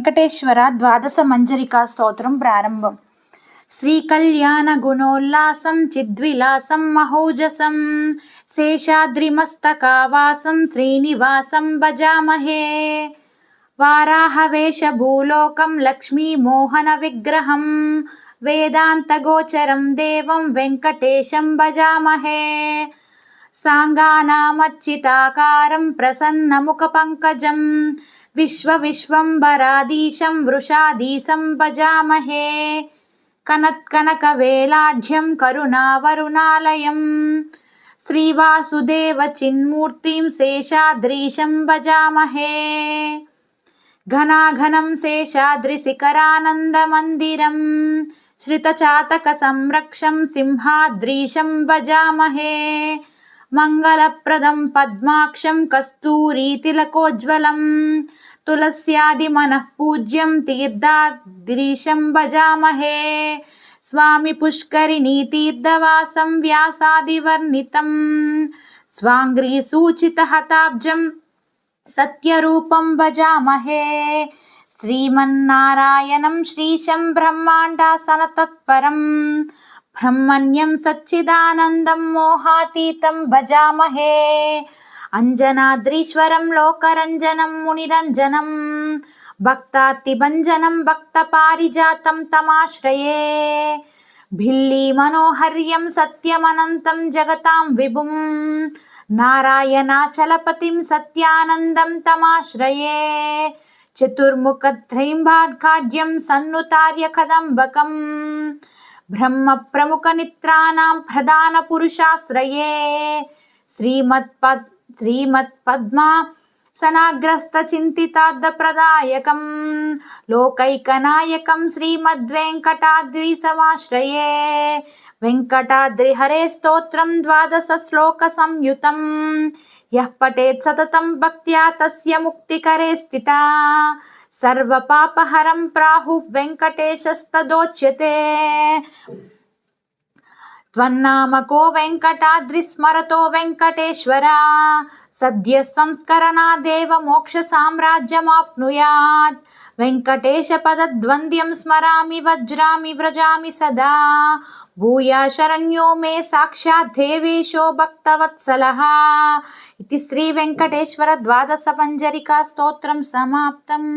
వెంకటేశ్వర ద్వాదశ మంజరికా స్తోత్రం ప్రారంభం. శ్రీ కళ్యాణ గుణోల్లాసం చిద్విలాసం మహోజసం శేషాద్రిమస్తకావాసం శ్రీనివాసం భజామహే. వారాహవేషభూలోకం లక్ష్మీమోహన విగ్రహం వేదాంతగోచరం దేవం వెంకటేశం భజామహే. సాంగానామచ్చితాకారం ప్రసన్నముఖ పంకజం विश्वविश्वम्बराधीशं वृषाधीशं भजामहे कनत्कनकवेलाढ्यं करुणावरुणालयं श्रीवासुदेवचिन्मूर्तिं शेषाद्रीशं भजामहे घनाघनं शेषाद्रिशिखरानन्दमन्दिरं श्रितचातकसंरक्षं सिंहाद्रीशं भजामहे మంగళప్రదం పద్మాక్షం కస్తూరీతిలకోజ్వలం తులస్యాదిమనః పూజ్యం తీర్థాద్రీశం భజామహే. స్వామి పుష్కరిణీ తీర్థవాసం వ్యాసాదివర్ణితం. స్వాంగ్రీ సూచిత హతాబ్జం సత్యరూపం భజామహే. శ్రీమన్నారాయణం శ్రీశం బ్రహ్మాండాసన తత్పరం బ్రహ్మణ్యం సచ్చిదానందం మోహాతీతం భజామహే. అంజనాద్రీశ్వరం లోకరంజనం మునిరంజనం భక్తాతిభంజనం భక్త పారిజాతం తమాశ్రయే. భిల్లీ మనోహర్యం సత్యమనంతం జగతాం విభుం నారాయణాచలపతిం సత్యానందం తమాశ్రయే. చతుర్ముఖత్రైంబాడ్కాఢ్యం సన్నుతార్య కదంబకం బ్రహ్మ ప్రముఖ నిత్రాణం బ్రహ్మప్రముఖనిత్రాణాం ప్రధానపురుషాశ్రయే శ్రీమత్పద్ శ్రీమత్పద్మా సనాగ్రస్తచింతితార్థప్రదాయకం లోకైకనాయకం శ్రీమద్వేంకటాద్రిసమాశ్రయే వెంకటాద్రిహరే స్తోత్రం ద్వాదశ శ్లోక సంయుతం యః పఠేత్ సతతం భక్త్యా తస్య ముక్తికరే స్థితా सर्वपापहरं प्राहुः वेङ्कटेशस्तदोच्यते। त्वन्नामको वेङ्कटाद्रिस्मरतो वेङ्कटेश्वर। सद्यः संस्करणादेव मोक्षसाम्राज्यमाप्नुयात्। वेङ्कटेशपदद्वन्द्यं स्मरामि वज्रामि व्रजामि सदा भूया शरण्यो मे साक्षात् देवेशो भक्तवत्सलः इति श्रीवेङ्कटेश्वर द्वादशपञ्जरिका स्तोत्रं समाप्तम्